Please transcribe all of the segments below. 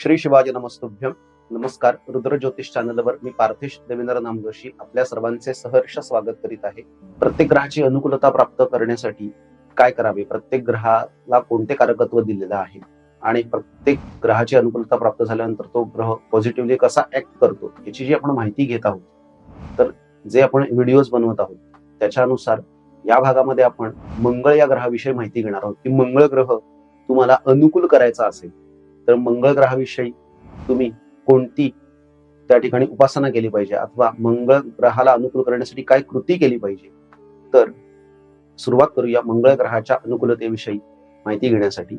श्री शिवाजी नमस्तुभ्यम नमस्कार रुद्र ज्योतिष चॅनलवर मी पार्थिश देवेंद्र नामजोशी आपल्या सर्वांचे सहर्ष स्वागत करीत आहे. प्रत्येक ग्रहाची अनुकूलता प्राप्त करण्यासाठी काय करावे? प्रत्येक ग्रहाला कोणते कारकत्व दिलेलं आहे? आणि प्रत्येक ग्रहाची अनुकूलता प्राप्त झाल्यानंतर तो ग्रह पॉझिटिव्हली कसा ऍक्ट करतो याची जी आपण माहिती घेत आहोत तर जे आपण व्हिडिओज बनवत आहोत त्याच्यानुसार या भागामध्ये आपण मंगळ या ग्रहाविषयी माहिती घेणार आहोत. की मंगळ ग्रह तुम्हाला अनुकूल करायचा असेल तर मंगळ ग्रहाविषयी तुम्ही कोणती त्या ठिकाणी उपासना केली पाहिजे? अथवा मंगळ ग्रहाला अनुकूल करण्यासाठी काय कृती केली पाहिजे? तर सुरुवात करूया मंगळ ग्रहाच्या अनुकूलतेविषयी माहिती घेण्यासाठी.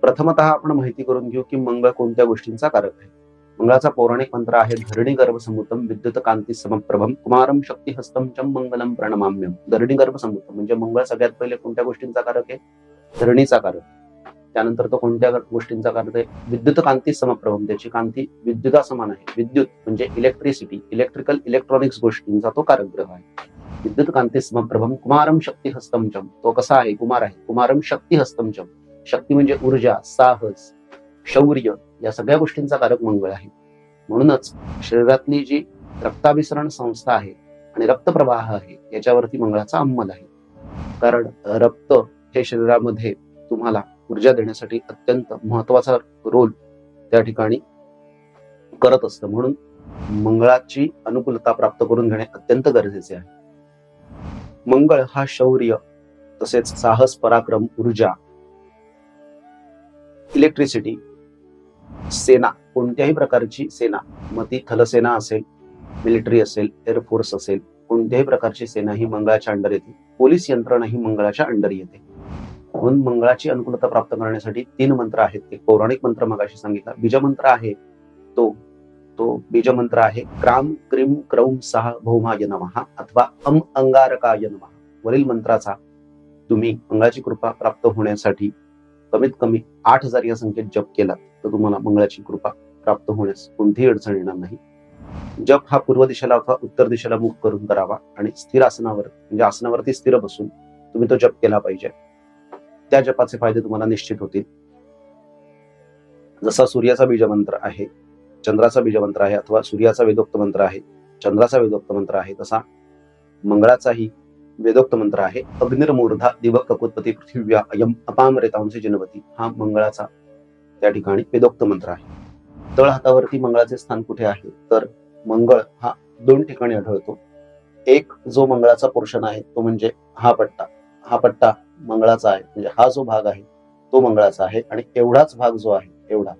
प्रथमतः आपण माहिती करून घेऊ की मंगळ कोणत्या गोष्टींचा कारक आहे? मंगळाचा पौराणिक मंत्र आहे धरणी गर्भ समुतम विद्युत कांती समप्रभम कुमारम शक्ती हस्तम चम मंगलम प्रणमाम्यम. धरणी गर्भ समुतम म्हणजे मंगळ सगळ्यात पहिले कोणत्या गोष्टींचा कारक आहे? धरणीचा कारक. त्यानंतर तो कोणत्या गोष्टींचा कारक विद्युत कांती समप्रभम त्याची कांती विद्युता समान आहे. विद्युत म्हणजे इलेक्ट्रिसिटी इलेक्ट्रिकल इलेक्ट्रॉनिक्स गोष्टींचा तो कारग्रह आहे. विद्युत कांती समप्रभम कुमारम शक्ती हस्तमचम तो कसा आहे? कुमार आहे. कुमारम शक्ती हस्तमचम शक्ती म्हणजे ऊर्जा साहस शौर्य या सगळ्या गोष्टींचा कारक मंगळ आहे. म्हणूनच शरीरातली जी रक्ताभिसरण संस्था आहे आणि रक्तप्रवाह आहे याच्यावरती मंगळाचा अंमल आहे. कारण रक्त हे शरीरामध्ये तुम्हाला ऊर्जा देण्यासाठी अत्यंत महत्त्वाचा रोल त्या ठिकाणी करत असतं. म्हणून मंगळाची अनुकूलता प्राप्त करून घेणे अत्यंत गरजेचे आहे. मंगळ हा शौर्य तसेच साहस पराक्रम ऊर्जा इलेक्ट्रिसिटी सेना कोणत्याही प्रकारची सेना मग ती थलसेना असेल मिलिटरी असेल एअरफोर्स असेल कोणत्याही प्रकारची सेना ही मंगळाच्या अंडर येते. पोलीस यंत्रणा ही मंगळाच्या अंडर येते. म्हणून मंगळाची अनुकूलता प्राप्त करण्यासाठी तीन मंत्र आहेत एक पौराणिक मंत्र मगाशी सांगितला. बीजमंत्र आहे तो. तो बीजमंत्र आहे. क्राम क्रीम क्रौम सहा भौमाय नमहा अथवा अम अंगारकाय नमहा. वरील मंत्राचा तुम्ही मंगळाची कृपा प्राप्त होण्यासाठी कमीत कमी आठ हजार या संख्येत जप केला तर तुम्हाला मंगळाची कृपा प्राप्त होण्यास कोणतीही अडचण येणार नाही. जप हा पूर्व दिशेला अथवा उत्तर दिशेला मुख करून करावा आणि स्थिर आसनावर म्हणजे आसनावरती स्थिर बसून तुम्ही तो जप केला पाहिजे. त्या जपाचे फायदे तुम्हाला निश्चित होतील. जसा सूर्याचा बीजमंत्र आहे चंद्राचा बीजमंत्र आहे अथवा सूर्याचा वेदोक्त मंत्र आहे चंद्राचा वेदोक्त मंत्र आहे तसा मंगळाचाही वेदोक्त मंत्र आहे. अग्निर्मूर्धा दिवक ककुत्पती पृथ्वी अयम अपाम रेतांशी जनवती हा मंगळाचा त्या ठिकाणी वेदोक्त मंत्र आहे. तळ हातावरती मंगळाचे स्थान कुठे आहे? तर मंगळ हा दोन ठिकाणी आढळतो. एक जो मंगळाचा पोर्शन आहे तो म्हणजे हा पट्टा. हा पट्टा मंगळाचा आहे. म्हणजे हा जो भाग आहे तो मंगळाचा आहे आणि एवढाच भाग जो आहे एवढा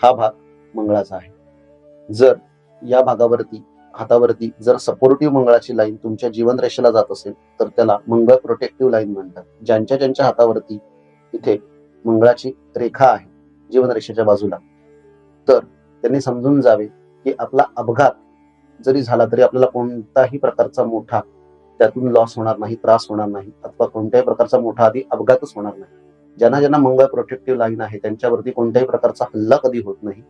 हा भाग मंगळाचा आहे. जर या भागावरती हातावरती जर सपोर्टिव्ह मंगळाची लाईन तुमच्या जीवन रेषेला जात असेल तर त्याला मंगळ प्रोटेक्टिव्ह लाईन म्हणतात. ज्यांच्या ज्यांच्या हातावरती इथे मंगळाची रेखा आहे जीवन रेषेच्या बाजूला तर त्यांनी समजून जावे की आपला अपघात जरी झाला तरी आपल्याला कोणताही प्रकारचा मोठा त्यातून लॉस होणार नाही त्रास होणार नाही. अथवा कोणत्याही प्रकारचा मोठा आधी अपघातच होणार नाही. ज्यांना ज्यांना मंगळ प्रोटेक्टिव्ह लाईन आहे त्यांच्यावरती कोणत्याही प्रकारचा हल्ला कधी होत नाही.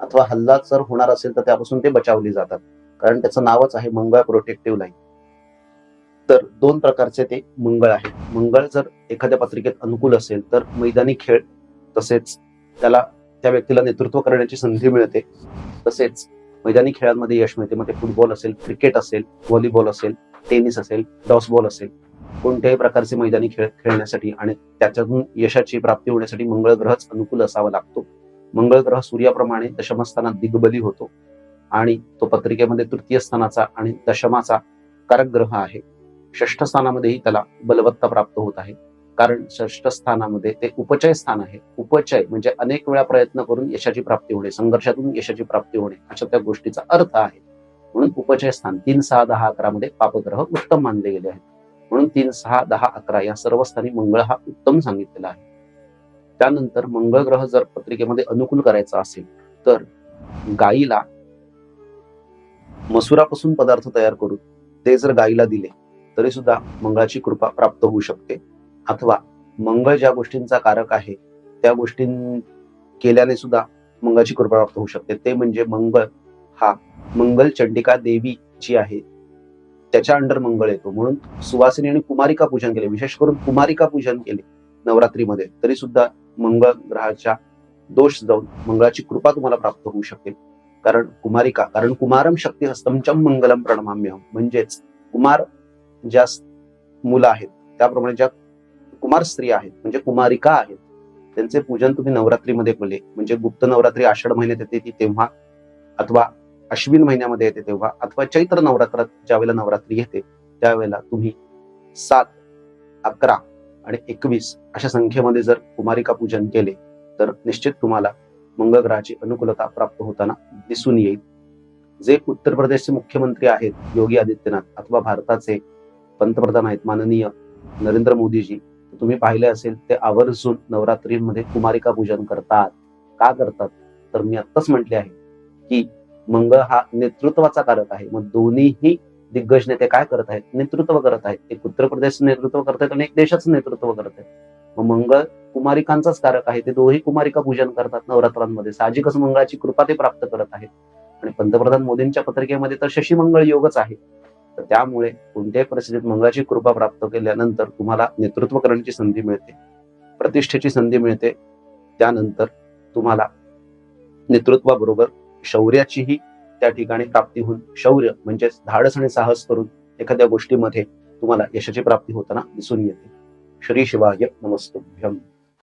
अथवा हल्ला जर होणार असेल तर त्यापासून ते बचावली जातात. कारण त्याचं नावच आहे मंगळ प्रोटेक्टिव्ह लाईन तर दोन प्रकारचे ते मंगळ आहे मंगळ जर एखाद्या पत्रिकेत अनुकूल असेल तर मैदानी खेळ तसेच त्याला त्या व्यक्तीला नेतृत्व करण्याची संधी मिळते. तसेच मैदानी खेळांमध्ये यश मिळते. मग ते फुटबॉल असेल क्रिकेट असेल व्हॉलीबॉल असेल टेनिस असेल डॉसबॉल असेल कोणत्याही प्रकारचे मैदानी खेळ खेळण्यासाठी आणि त्याच्यातून यशाची प्राप्ती होण्यासाठी मंगळ ग्रहच अनुकूल असावा लागतो. मंगळ ग्रह सूर्याप्रमाणे दशमस्थानात दिग्बली होतो आणि तो पत्रिकेमध्ये तृतीय स्थानाचा आणि दशमाचा कारक ग्रह आहे. षष्ठ स्थानामध्येही त्याला बलवत्ता प्राप्त होत आहे. कारण षष्ठ स्थानामध्ये ते उपचय स्थान आहे. उपचय म्हणजे अनेक वेळा प्रयत्न करून यशाची प्राप्ती होणे संघर्षातून यशाची प्राप्ती होणे अशा त्या गोष्टीचा अर्थ आहे. म्हणून उपचय स्थान तीन सहा दहा अकरा मध्ये पापग्रह उत्तम मानले गेले आहेत. म्हणून तीन सहा दहा अकरा या सर्व स्थानी मंगळ हा उत्तम सांगितलेला आहे. त्यानंतर मंगळ ग्रह जर पत्रिकेमध्ये अनुकूल करायचा असेल तर गाईला मसुरापासून पदार्थ तयार करून ते जर गाईला दिले तरी सुद्धा मंगळाची कृपा प्राप्त होऊ शकते. अथवा मंगळ ज्या गोष्टींचा कारक आहे त्या गोष्टी केल्याने सुद्धा मंगळाची कृपा प्राप्त होऊ शकते. ते म्हणजे मंगळ हा मंगल चंडिका देवी जी आहे. त्याच्या अंडर मंगळ येतो. म्हणून सुवासिनी आणि कुमारिका पूजन केले. विशेष करून कुमारिका पूजन केले नवरात्रीमध्ये. तरी सुद्धा मंगळ ग्रहाच्या दोष जाऊन मंगळाची कृपा तुम्हाला प्राप्त होऊ शकेल. कारण कुमारिका कारण कुमारम शक्ती हस्तमचम मंगलम प्रणमाम्य म्हणजेच कुमार ज्या मुलं आहेत त्याप्रमाणे ज्या कुमार स्त्री आहेत म्हणजे कुमारिका आहेत त्यांचे पूजन तुम्ही नवरात्रीमध्ये केले. म्हणजे गुप्त नवरात्री आषाढ महिन्यात येते ती तेव्हा अथवा अश्विन महिन्यामध्ये येते तेव्हा अथवा चैत्र नवरात्रात ज्यावेळेला नवरात्री येते त्यावेळेला तुम्ही सात अकरा आणि एकवीस अशा संख्येमध्ये जर कुमारिका पूजन केले तर निश्चित तुम्हाला मंगळ ग्रहाची अनुकूलता प्राप्त होताना दिसून येईल. जे उत्तर प्रदेशचे मुख्यमंत्री आहेत योगी आदित्यनाथ अथवा भारताचे पंतप्रधान आहेत माननीय नरेंद्र मोदीजी तुम्ही पाहिले असेल ते आवर्जून नवरात्रीमध्ये कुमारिका पूजन करतात. का करतात? तर मी आत्ताच म्हटले आहे की मंगळ हा नेतृत्वाचा कारक आहे. मग दोन्हीही दिग्गज नेते काय करत आहेत? नेतृत्व करत आहेत. एक उत्तर प्रदेश नेतृत्व करत आहेत आणि एक देशाचं नेतृत्व करत आहेत. मग मंगळ कुमारिकांचाच कारक आहे. ते दोन्ही कुमारिका पूजन करतात नवरात्रांमध्ये. साहजिकच मंगळाची कृपा ते प्राप्त करत आहेत. आणि पंतप्रधान मोदींच्या पत्रिकेमध्ये तर शशी मंगळ योगच आहे. तर त्यामुळे कोणत्याही परिस्थितीत मंगळाची कृपा प्राप्त केल्यानंतर तुम्हाला नेतृत्व करण्याची संधी मिळते. प्रतिष्ठेची संधी मिळते. त्यानंतर तुम्हाला नेतृत्वाबरोबर शौर्याचीही त्या ठिकाणी प्राप्ती होऊन शौर्य म्हणजेच धाडस आणि साहस करून एखाद्या गोष्टीमध्ये तुम्हाला यशाची प्राप्ती होताना दिसून येते. श्री शिवाय नमस्तुभ्यम.